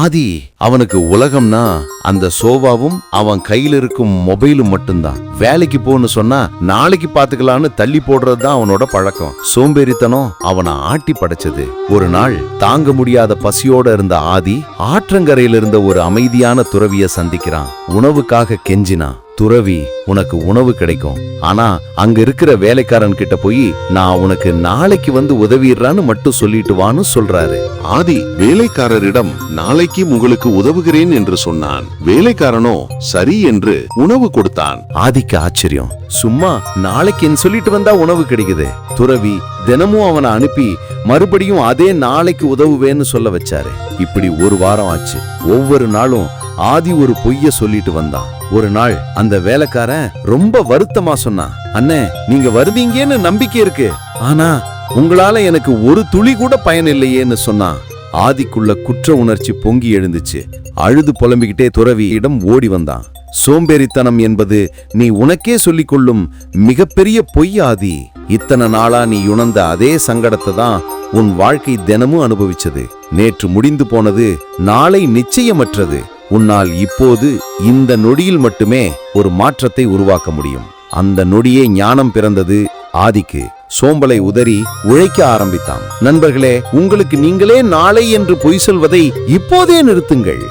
ஆதி அவனுக்கு உலகம்னா அந்த சோபாவும் அவன் கையில இருக்கும் மொபைலும் மட்டும்தான். வேலைக்கு போன்னு சொன்னா நாளைக்கு பாத்துக்கலான்னு தள்ளி போடுறது தான் அவனோட பழக்கம். சோம்பேறித்தனம் அவனை ஆட்டி படைச்சது. ஒரு நாள் தாங்க முடியாத பசியோட இருந்த ஆதி ஆற்றங்கரையில இருந்த ஒரு அமைதியான துறவிய சந்திக்கிறான். உணவுக்காக கெஞ்சினான். துறவி உனக்கு உணவு கிடைக்கும். ஆனா அங்க இருக்கிற வேலைக்காரன் கிட்ட போய் நான் உனக்கு நாளைக்கு வந்து உதவிடுறான்னு மட்டும் சொல்லிட்டு வான்னு சொல்றாரு. ஆதி வேலைக்காரரிடம் நாளைக்கு உங்களுக்கு உதவுகிறேன் என்று சொன்னான். வேலைக்காரனோ சரி என்று உணவு கொடுத்தான். ஆதிக்கு ஆச்சரியம். சும்மா நாளைக்குன்னு சொல்லிட்டு வந்தா உணவு கிடைக்குது. துறவி தினமும் அவனை அனுப்பி மறுபடியும் அதே நாளைக்கு உதவுவேன்னு சொல்ல வச்சாரு. இப்படி ஒரு வாரம் ஆச்சு. ஒவ்வொரு நாளும் ஆதி ஒரு பொய்ய சொல்லிட்டு வந்தான். ஒரு நாள் அந்த வேலைக்காரன் ரொம்ப வருத்தமா சொன்னான். அண்ணே நீங்க வருவீங்கன்னு நம்பிக்கை இருக்கு. ஆனா உங்களால எனக்கு ஒரு துளி கூட பயன் இல்லையேன்னு சொன்னான். ஆதிக்குள்ள குற்ற உணர்ச்சி பொங்கி எழுந்துச்சு. அழுது புலம்பிக்கிட்டே துறவியிடம் ஓடி வந்தான். சோம்பேறித்தனம் என்பது நீ உனக்கே சொல்லிக் கொள்ளும் மிகப்பெரிய பொய் ஆதி. இத்தனை நாளா நீ உணர்ந்த அதே சங்கடத்தை தான் உன் வாழ்க்கை தினமும் அனுபவிச்சது. நேற்று முடிந்து போனது நாளை நிச்சயமற்றது. உன்னால் இப்போது இந்த நொடியில் மட்டுமே ஒரு மாற்றத்தை உருவாக்க முடியும். அந்த நொடியே ஞானம் பிறந்தது ஆதிக்கு. சோம்பலை உதறி உழைக்க ஆரம்பித்தான். நண்பர்களே உங்களுக்கு நீங்களே நாளை என்று பொய் சொல்வதை இப்போதே நிறுத்துங்கள்.